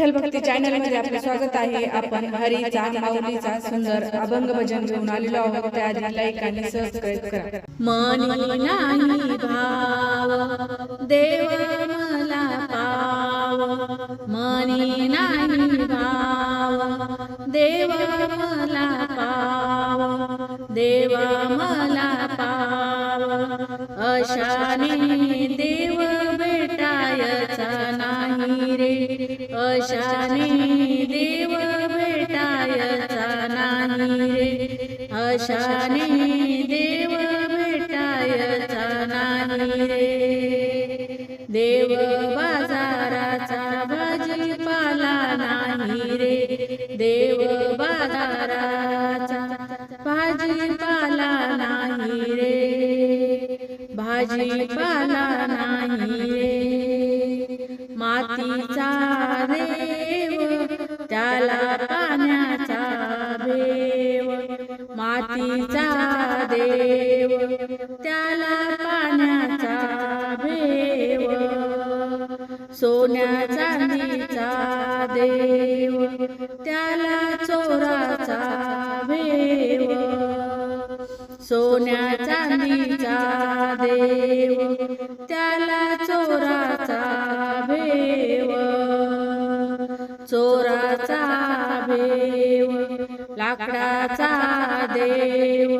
विठ्ठल भक्ती चॅनलमध्ये आपले स्वागत आहे. आपण हरीचा माऊलीचा सुंदर अभंग भजन घेऊन आलेलो आहोत. त्याआधी लाईक आणि सबस्क्राईब करा. मनी नाही भाव. देव मला पाव. मनी नाही भाव. देव मला पाव. देवा मला पाव. अशाने देव अशाने देव भेटायचा नाही रे. अशाने देव भेटायचा नाही रे. देव बाजाराचा भाजीपाला नाही रे. देव बाजाराचा भाजीपाला नाही रे. भाजीपाला नाही रे. मातीचा देव त्याला पाण्याचा देव मातीचा देव त्याला पाण्याचा देव सोन्या चांदीचा देव त्याला चोराचा देव सोन्या चांदीचा देव त्याला लाकडाचा भेव लाकडाचा देव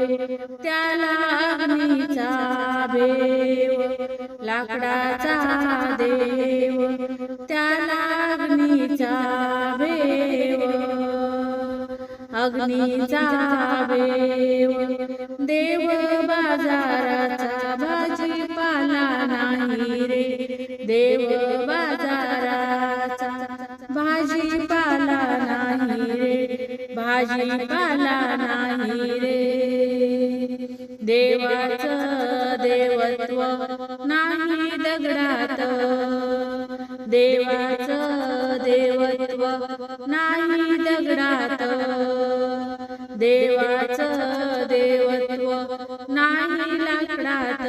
त्याला अग्नीचा भेव लाकडाचा देव त्याला अग्नीचा भेव अग्नीचा भेव देव बाजाराचा भाजीपाला नाही रे देव रे नाही रे देवाच देवत्व नाही दगडात. देवाच देवत्व नाही दगडात. देवाचं देवत्व नाही लाकडात.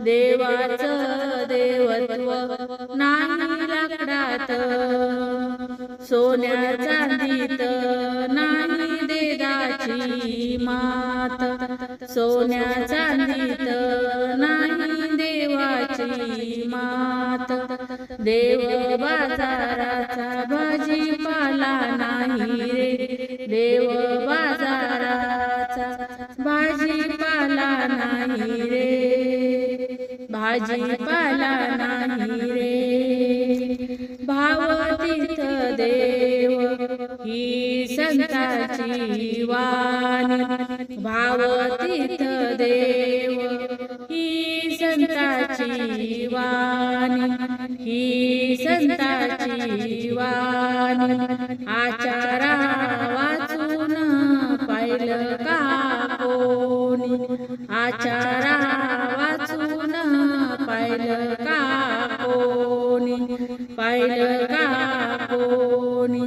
देवाचं देवत्व नाही लाकडात. सोन्या देदाची मात सोन्या चांदीत नाही देवाची मात. देव बाजाराचा भाजीपाला नाही रे. देव बाजाराचा भाजीपाला नाही रे. भाजीपाला नाही ही संताची वाणी भावतीत देव. ही संताची वाणी ही संताची वाणी. आचारा वाचून पाहिलं का कोणी? आचार पाहिलं का कोणी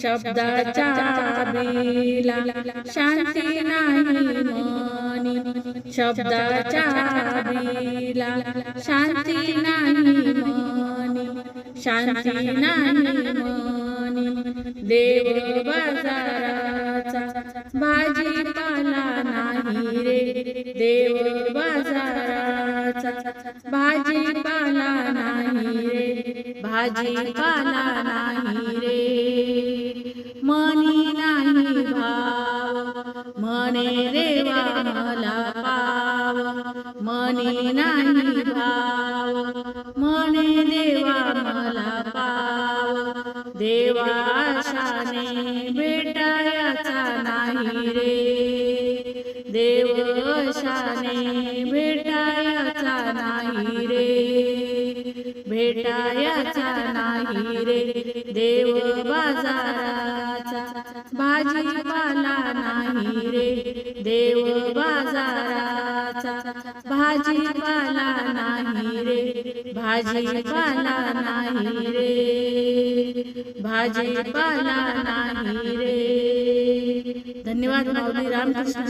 शब्दाच्या बिला शांती नाही मनी. शब्दाच्या बेला शांती नाही मनी. शांती नाही मनी. देव बाजाराचा भाजीपाला नाही रे. मनी नाही भाव म्हणे रे मला पाव. मनी नाही भाव म्हणे देवा मला पाव. देवाशाने भेटायचा नाही रे. देवशाने भेट देव बाजाराचा भाजीपाला नाही रे देव बाजाराचा भाजीपाला नाही रे भाजीपाला नाही रे. भाजीपाला नाही रे. धन्यवाद माऊली रामकृष्ण